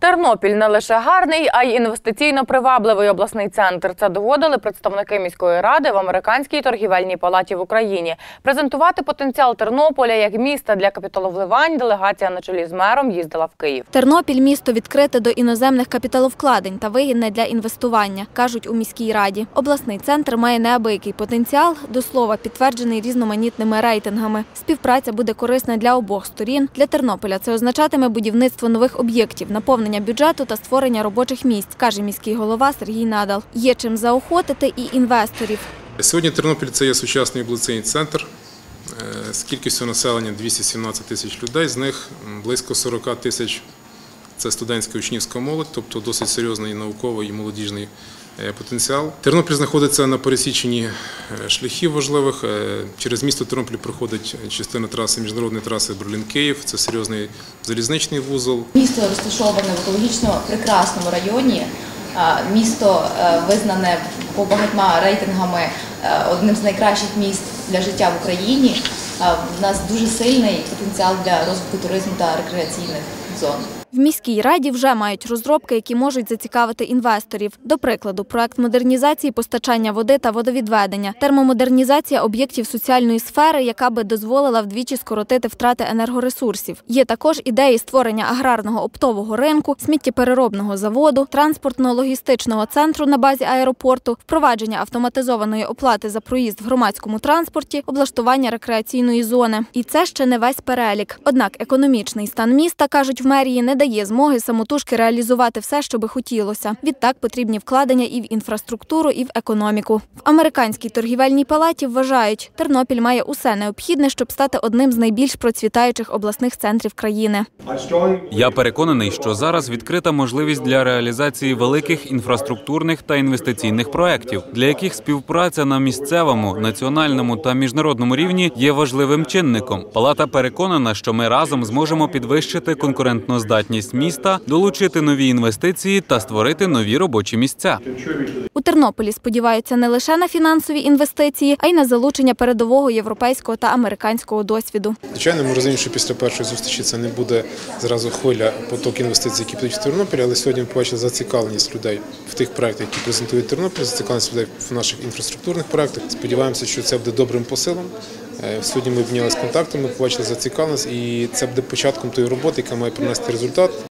Тернопіль не лише гарний, а й інвестиційно привабливий обласний центр. Це доводили представники міської ради в американській торгівельній палаті в Україні. Презентувати потенціал Тернополя як міста для капіталовливань делегація на чолі з мером їздила в Київ. Тернопіль місто відкрите до іноземних капіталовкладень та вигідне для інвестування, кажуть у міській раді. Обласний центр має неабиякий потенціал, до слова, підтверджений різноманітними рейтингами. Співпраця буде корисна для обох сторін. Для Тернополя це означатиме будівництво нових об'єктів, наповнення бюджету та створення робочих місць, каже міський голова Сергій Надал. Є чим заохотити і інвесторів. Сьогодні Тернопіль це є сучасний облаційний центр е, з кількістю населення 217 тисяч людей, з них близько 40 тисяч це студентська учнівська молодь, тобто досить серйозний науковий і молодіжний потенціал. Тернопіль знаходиться на пересіченні е, шляхів важливих. Е, Через місто Тернопіль проходить частина траси, міжнародної траси Берлін-Київ. Це серйозний залізничний вузол. Місто розташоване в екологічно прекрасному районі. Місто е, визнане по багатьма рейтингами е, одним з найкращих міст для життя в Україні. У нас дуже сильний потенціал для розвитку туризму та рекреаційних зон. В міській раді вже мають розробки, які можуть зацікавити інвесторів. До прикладу, проект модернізації постачання води та водовідведення, термомодернізація об'єктів соціальної сфери, яка би дозволила вдвічі скоротити втрати енергоресурсів. Є також ідеї створення аграрного оптового ринку, сміттєпереробного заводу, транспортно-логістичного центру на базі аеропорту, впровадження автоматизованої оплати за проїзд в громадському транспорті, облаштування рекреаційної зони. І це ще не весь перелік. Однак економічний стан міста, кажуть в мерії, не дає змоги самотужки реалізувати все, що би хотілося. Відтак потрібні вкладення і в інфраструктуру, і в економіку. В американській торгівельній палаті вважають, Тернопіль має усе необхідне, щоб стати одним з найбільш процвітаючих обласних центрів країни. Я переконаний, що зараз відкрита можливість для реалізації великих інфраструктурних та інвестиційних проєктів, для яких співпраця на місцевому, національному та міжнародному рівні є важливим чинником. Палата переконана, що ми разом зможемо підвищити конкурентноздатність міста, долучити нові інвестиції та створити нові робочі місця. У Тернополі сподіваються не лише на фінансові інвестиції, а й на залучення передового європейського та американського досвіду. Звичайно, ми розуміємо, що після першої зустрічі це не буде зразу хвиля поток інвестицій, які підуть в Тернопіль, але сьогодні ми побачили зацікавленість людей в тих проектах, які презентує Тернопіль, зацікавленість людей в наших інфраструктурних проектах. Сподіваємося, що це буде добрим посилом. Е, Сьогодні ми обмінялися контактами, побачили зацікавленість, і це буде початком тої роботи, яка має принести результат.